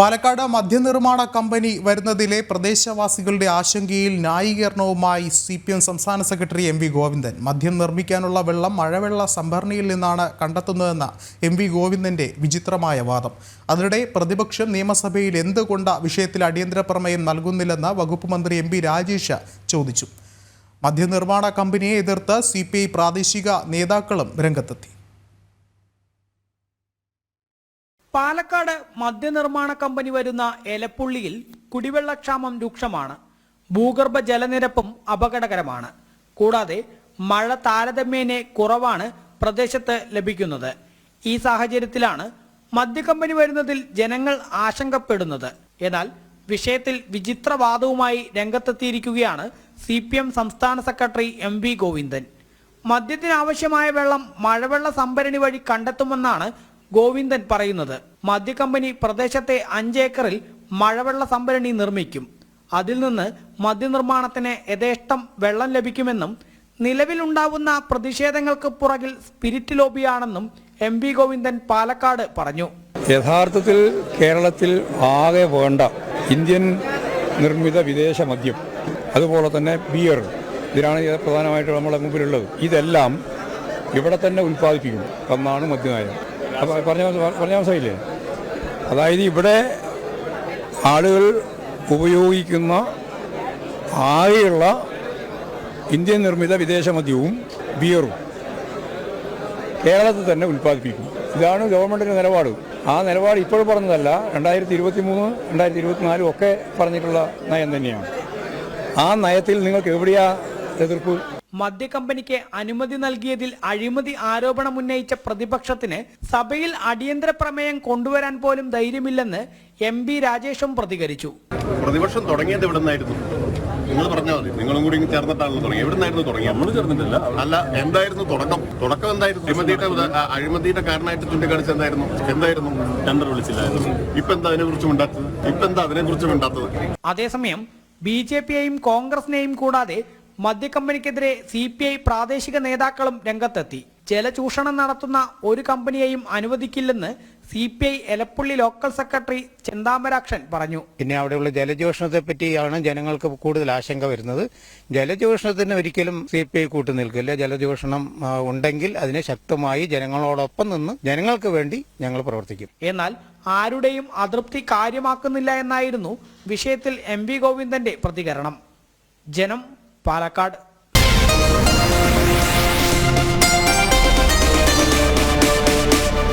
Palakkad മദ്യനിർമ്മാണ company വരുന്നതിലെ പ്രദേശവാസികളുടെ ആശങ്കയിൽ ന്യായീകരണവുമായി സി പി എം സംസ്ഥാന സെക്രട്ടറി എം വി ഗോവിന്ദൻ. മദ്യം നിർമ്മിക്കാനുള്ള വെള്ളം മഴവെള്ള സംഭരണിയിൽ നിന്നാണ് കണ്ടെത്തുന്നതെന്ന എം വി ഗോവിന്ദന്റെ വിചിത്രമായ വാദം. അതിനിടെ പ്രതിപക്ഷം നിയമസഭയിൽ എന്തുകൊണ്ട് വിഷയത്തിൽ അടിയന്തര പ്രമേയം നൽകുന്നില്ലെന്ന് വകുപ്പ് മന്ത്രി എം പി രാജേഷ് ചോദിച്ചു. മദ്യനിർമ്മാണ കമ്പനിയെ എതിർത്ത് സി പ്രാദേശിക നേതാക്കളും രംഗത്തെത്തി. പാലക്കാട് മദ്യനിർമ്മാണ കമ്പനി വരുന്ന എലപ്പുള്ളിയിൽ കുടിവെള്ളക്ഷാമം രൂക്ഷമാണ്. ഭൂഗർഭ ജലനിരപ്പും അപകടകരമാണ്. കൂടാതെ മഴ താരതമ്യേനെ കുറവാണ് പ്രദേശത്ത് ലഭിക്കുന്നത്. ഈ സാഹചര്യത്തിലാണ് മദ്യക്കമ്പനി വരുന്നതിൽ ജനങ്ങൾ ആശങ്കപ്പെടുന്നത്. എന്നാൽ വിഷയത്തിൽ വിചിത്രവാദവുമായി രംഗത്തെത്തിയിരിക്കുകയാണ് സി പി എം സംസ്ഥാന സെക്രട്ടറി എം വി ഗോവിന്ദൻ. മദ്യത്തിനാവശ്യമായ വെള്ളം മഴവെള്ള സംഭരണി വഴി കണ്ടെത്തുമെന്നാണ് ഗോവിന്ദൻ പറയുന്നത് മദ്യക്കമ്പനി പ്രദേശത്തെ അഞ്ചേക്കറിൽ മഴവെള്ള സംഭരണി നിർമ്മിക്കും. അതിൽ നിന്ന് മദ്യനിർമ്മാണത്തിന് യഥേഷ്ടം വെള്ളം ലഭിക്കുമെന്നും നിലവിലുണ്ടാവുന്ന പ്രതിഷേധങ്ങൾക്ക് പുറകിൽ സ്പിരിറ്റ് ലോബിയാണെന്നും എം വി ഗോവിന്ദൻ പാലക്കാട് പറഞ്ഞു. യഥാർത്ഥത്തിൽ കേരളത്തിൽ ആകെ വേണ്ട ഇന്ത്യൻ നിർമ്മിത വിദേശ മദ്യം അതുപോലെ തന്നെ ബിയർ ഇതിനാണ് പ്രധാനമായിട്ടും നമ്മുടെ മുമ്പിലുള്ളത്. ഇതെല്ലാം ഇവിടെ തന്നെ ഉൽപ്പാദിപ്പിക്കും എന്നാണ് മദ്യനയം. പറഞ്ഞ പറഞ്ഞ മനസ്സിലായില്ലേ അതായത് ഇവിടെ ആളുകൾ ഉപയോഗിക്കുന്ന ആകെയുള്ള ഇന്ത്യൻ നിർമ്മിത വിദേശ മദ്യവും ബിയറും കേരളത്തിൽ തന്നെ ഉൽപ്പാദിപ്പിക്കും ഇതാണ് ഗവൺമെന്റിന്റെ നിലപാട്. ആ നിലപാട് ഇപ്പോഴും പറഞ്ഞതല്ല രണ്ടായിരത്തി ഇരുപത്തി മൂന്ന് രണ്ടായിരത്തി ഇരുപത്തിനാലും ഒക്കെ പറഞ്ഞിട്ടുള്ള നയം തന്നെയാണ്. ആ നയത്തിൽ നിങ്ങൾക്ക് എവിടെയാ എതിർപ്പ് മദ്യക്കമ്പനിക്ക് അനുമതി നൽകിയതിൽ അഴിമതി ആരോപണം ഉന്നയിച്ച പ്രതിപക്ഷത്തിന് സഭയിൽ അടിയന്തര പ്രമേയം കൊണ്ടുവരാൻ പോലും ധൈര്യമില്ലെന്ന് എം ബി രാജേഷും പ്രതികരിച്ചു. പ്രതിപക്ഷം തുടങ്ങിയത് ഇവിടെ നിന്നായിരുന്നു നിങ്ങൾ പറഞ്ഞാൽ മതി. നിങ്ങളും കൂടി ചേർന്നിട്ടാണല്ലോ തുടങ്ങി എവിടെ നിന്നായിരുന്നു തുടങ്ങി നമ്മൾ ചേർന്നിട്ടില്ല അല്ല എന്തായിരുന്നു തുടക്കം? തുടക്കം എന്തായിരുന്നു? അഴിമതിയുടെ അഴിമതിയുടെ കാരണമായിട്ട് ചൂണ്ടിക്കാണിച്ച് എന്തായിരുന്നു? എന്തായിരുന്നു? ടെൻഡർ വിളിച്ചില്ലായിരുന്നു. ഇപ്പൊ എന്താ അതിനെ കുറിച്ച് മിണ്ടാത്തത്? ഇപ്പൊ എന്താ അതിനെ കുറിച്ച് മിണ്ടാത്തത്? അതേസമയം ബി ജെ പിയെയും കോൺഗ്രസിനെയും കൂടാതെ മദ്യക്കമ്പനിക്കെതിരെ സി പി ഐ പ്രാദേശിക നേതാക്കളും രംഗത്തെത്തി. ജലചൂഷണം നടത്തുന്ന ഒരു കമ്പനിയെയും അനുവദിക്കില്ലെന്ന് C P I Elappully local secretary Chenthamarakshan പറഞ്ഞു. പിന്നെ അവിടെയുള്ള ജലചൂഷണത്തെ പറ്റിയാണ് ജനങ്ങൾക്ക് കൂടുതൽ ആശങ്ക വരുന്നത്. ജലചൂഷണത്തിന് ഒരിക്കലും സി പി ഐ കൂട്ടു നിൽക്കില്ല ജലചൂഷണം ഉണ്ടെങ്കിൽ അതിനെ ശക്തമായി ജനങ്ങളോടൊപ്പം നിന്ന് ജനങ്ങൾക്ക് വേണ്ടി ഞങ്ങൾ പ്രവർത്തിക്കും. എന്നാൽ ആരുടെയും അതൃപ്തി കാര്യമാക്കുന്നില്ല എന്നായിരുന്നു വിഷയത്തിൽ എം വി ഗോവിന്ദന്റെ പ്രതികരണം. ജനം പാലക്കാട്